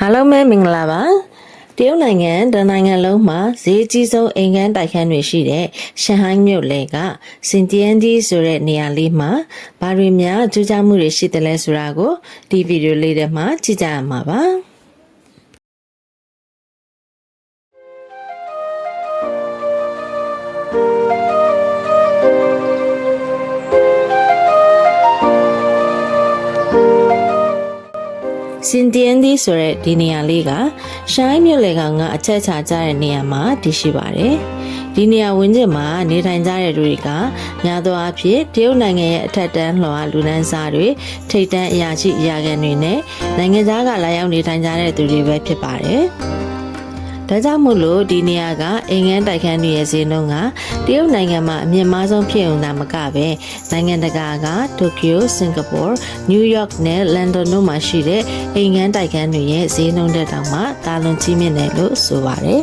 အားလုံးပဲမင်္ဂလာပါတရုတ်နိုင်ငံတနိုင်ငံလုံးမှာဈေးကြီးဆုံးအိမ်ခန်းတိုက်ခန်းတွေရှိတဲ့ရှန်ဟိုင်းမြို့လေကစင်တီယန်ဒီဆိုတဲ့နေရာလေးမှာဘာတွေများကြိုးစားမှုတွေရှိတယ်လဲဆိုတာကိုဒီဗီဒီယိုလေးထဲမှာကြည့်ကြရမှာပါ စင်တီယန်ဒီဆိုတဲ့ဒီနေရာလေးကရှိုင်းမြို့လေကောင်ကအချက်ချာကြတဲ့နေရာမှာတည်ရှိပါတယ်။ဒီနေရာဝင်းကျင်မှာနေထိုင်ကြတဲ့လူတွေကများသောအားဖြင့်တရုတ်နိုင်ငံရဲ့အထက်တန်းလွှာလူနန်းစားတွေထိပ်တန်းအရာရှိအရာခံတွေနဲ့နိုင်ငံသားကလာရောက်နေထိုင်ကြတဲ့သူတွေပဲဖြစ်ပါတယ်။ ဒါကြောင့်မို့လို့ဒီနေရာကအိမ်ငန်းတိုက်ခန်းတွေရဲ့ဈေးနှုန်းကတရုတ်နိုင်ငံမှာအမြင့်မားဆုံးဖြစ်ုံသာမကပဲနိုင်ငံတကာကတိုကျိုစင်ကာပူနယူးယောက်နဲ့လန်ဒန်တို့မှာရှိတဲ့အိမ်ငန်းတိုက်ခန်းတွေရဲ့ဈေးနှုန်းတက်တောင်မှတာလွန်ကြီးမြင့်တယ်လို့ဆိုပါတယ်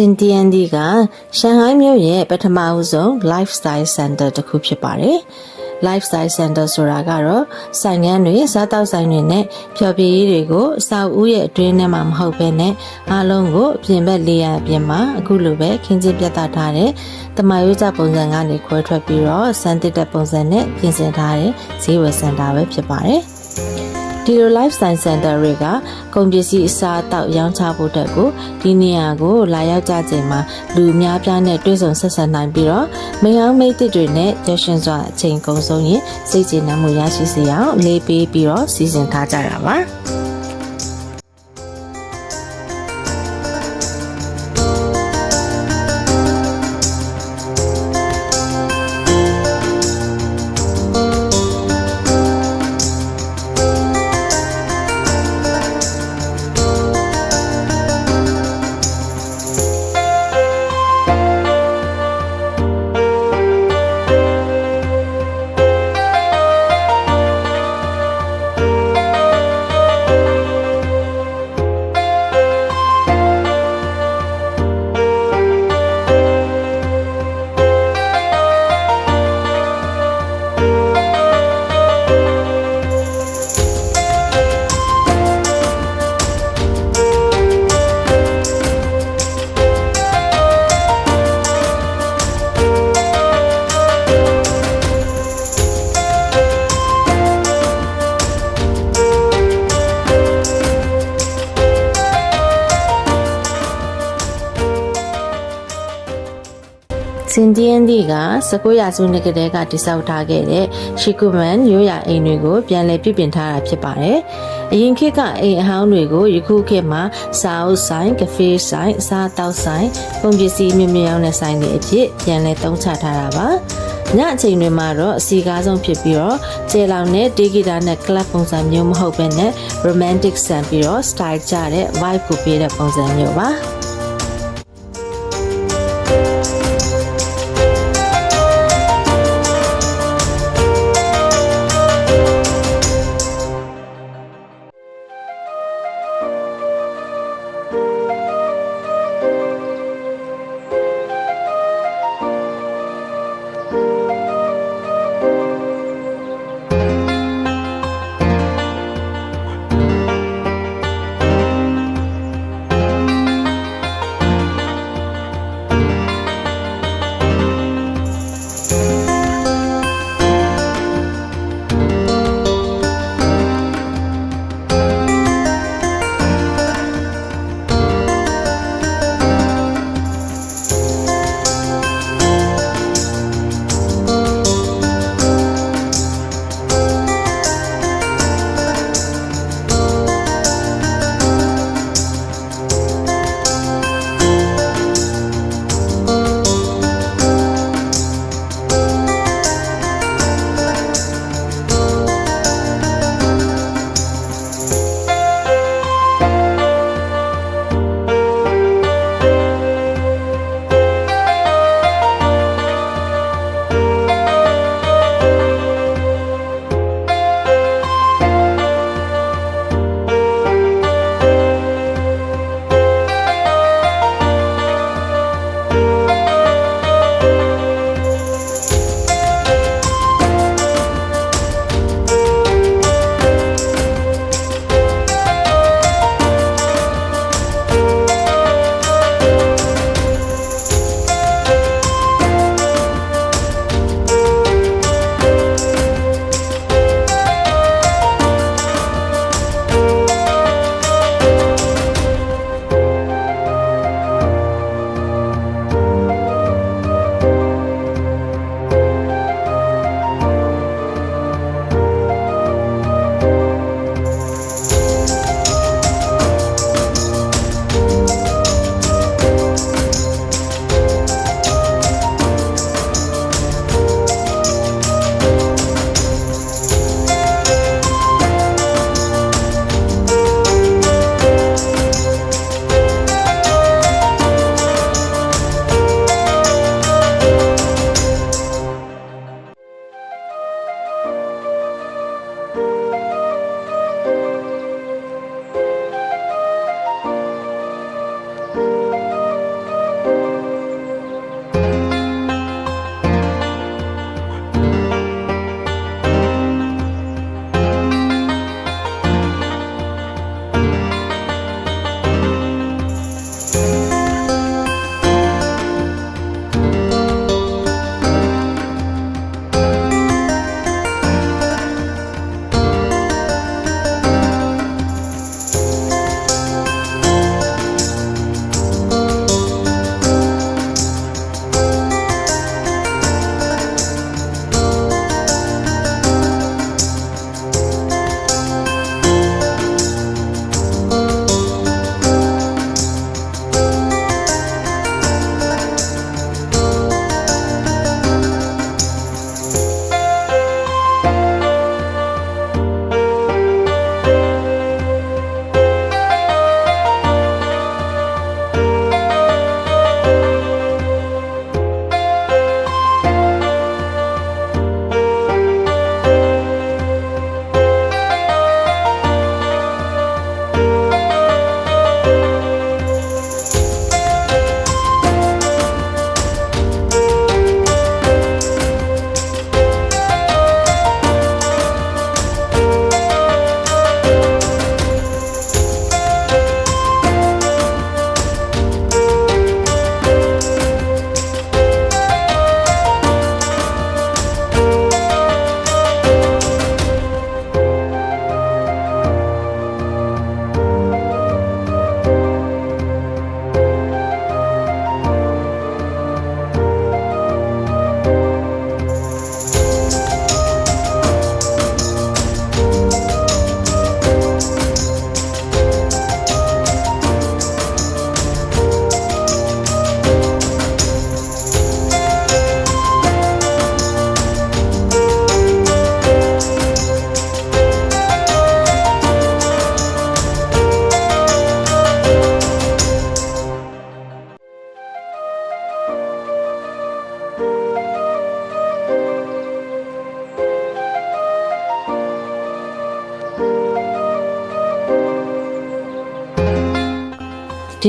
စင်တီယန်ဒီကရှန်ဟိုင်းမြို့ရဲ့ပထမအဦးဆုံး lifestyle center တစ်ခုဖြစ်ပါတယ်။ lifestyle center ဆိုတာကတော့ဆိုင်ငန်းတွေစားတောက်ဆိုင်တွေနဲ့ဖျော်ဖြေရေးတွေကိုအဆောက်အဦရဲ့အတွင်းထဲမှာမဟုတ်ဘဲနဲ့အားလုံးကိုအပြင်ဘက်လေးရအပြင်မှာအခုလိုပဲခင်းကျင်းပြသထားတဲ့တမယိုးကြပုံစံကနေခွဲထွက်ပြီးတော့စမ်းသစ်တဲ့ပုံစံနဲ့ပြင်ဆင်ထားတဲ့ဈေးဝယ်စင်တာပဲဖြစ်ပါတယ်။ ဒီလို lifestyle center တွေကကုန်ပစ္စည်းအစားအသောက်ရောင်းချဖို့တက်ကိုဒီနေရာကိုလာရောက်ကြချိန်မှာလူအများပြားနဲ့တွေ့ဆုံဆက်ဆံနိုင်ပြီးတော့မိအောင်မိတ်တစ်တွေနဲ့ရရှင်စွာအချိန်ကုန်ဆုံးရင်စိတ်ကျေနပ်မှုရရှိစေအောင်လေးပေးပြီးတော့စီစဉ်ထားကြတာပါ စင်တီယန်ဒီက19ရာစုနှစ်ကတည်းကတိစောက်ထားခဲ့တဲ့ရှီကူမန်ရိုးရာအိမ်တွေကိုပြန်လည်ပြုပြင်ထားတာဖြစ်ပါတယ်။အရင်ခေတ်ကအိမ်အဟောင်းတွေကိုယခုခေတ်မှာစာအုပ်ဆိုင်၊ကဖေးဆိုင်၊အစားတောက်ဆိုင်၊ကုန်ပစ္စည်းမျိုးမျိုးရောင်းတဲ့ဆိုင်တွေအဖြစ်ပြန်လည်သုံးချထားတာပါ။ညအချိန်တွေမှာတော့အစီကားဆုံးဖြစ်ပြီးတော့ကျေလောင်နဲ့တေဂီတာနဲ့ club ပုံစံမျိုးမဟုတ်ဘဲနဲ့ romantic ဆန်ပြီးတော့ style ကြတဲ့ vibe ကိုပေးတဲ့ပုံစံမျိုးပါ။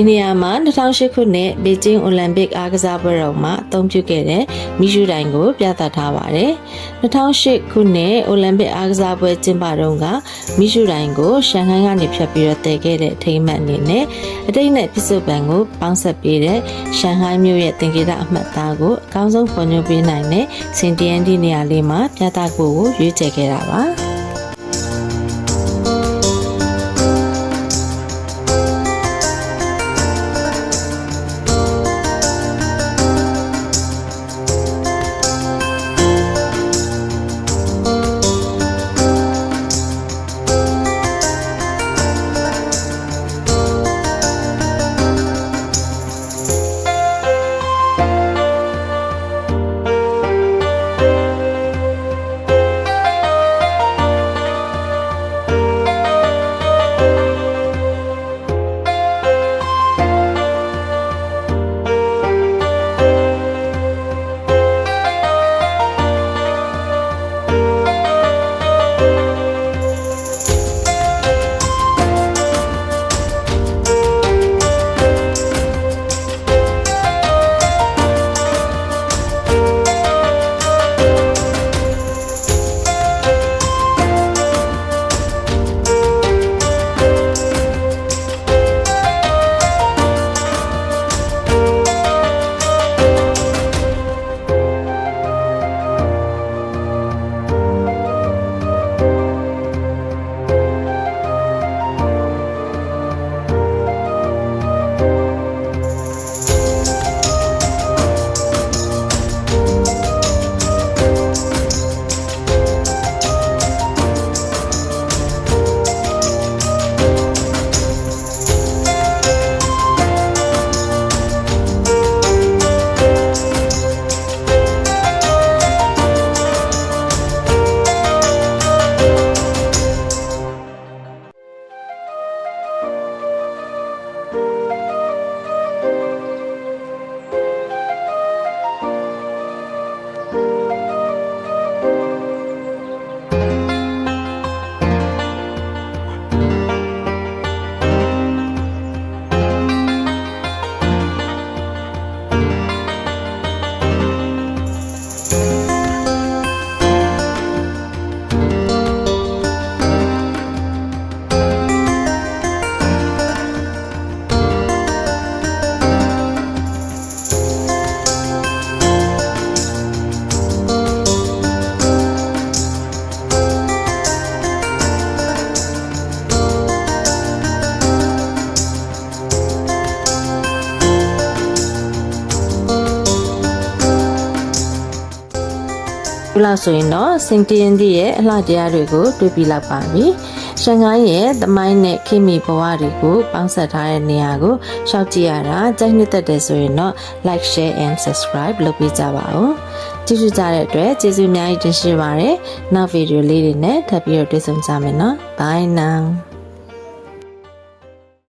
ဒီနေရာမှာ2008ခုနှစ်ဘေကျင်းအိုလံပစ်အားကစားပွဲတော်မှာအသုံးပြုခဲ့တဲ့မီးရှူတိုင်ကို ပြသထားပါတယ်။2008ခုနှစ်အိုလံပစ်အားကစားပွဲကျင်းပတုန်းကမီးရှူတိုင်ကိုရှန်ဟိုင်းကနေဖြတ်ပြီးတော့တည်ခဲ့တဲ့အထိမ်းအမှတ်အနေနဲ့အတိတ်နဲ့ပြစ္ဆုတ်ပံကိုပေါင်းဆက်ပေးတဲ့ရှန်ဟိုင်းမြို့ရဲ့တင်ကေတအမှတ်အသားကိုအကောင်းဆုံးဖော်ညွှန်းပေးနိုင်တဲ့စင်တီယန်ဒီနေရာလေးမှာပြသဖို့ကိုရွေးချယ်ခဲ့တာပါ။ ဒီလောက်ဆိုရင်တော့စင်တီယန်တီရဲ့အလှတရားတွေကိုတွေ့ပြီးလောက်ပါပြီ။ရှန်ဟိုင်းရဲ့သမိုင်းနဲ့ခိမီဘဝတွေကိုပေါင်းစပ်ထားတဲ့နေရာကိုရှောက်ကြည့်ရတာကြိုက်နှစ်သက်တယ်ဆိုရင်တော့ like share and subscribe လုပ်ပေးကြပါဦး။ကြည့်ရှုကြတဲ့အတွက်ကျေးဇူးအများကြီးတင်ရှိပါတယ်။နောက်ဗီဒီယိုလေးတွေနဲ့ထပ်ပြီးတော့တွေ့ဆုံကြမယ်နော်။ Bye now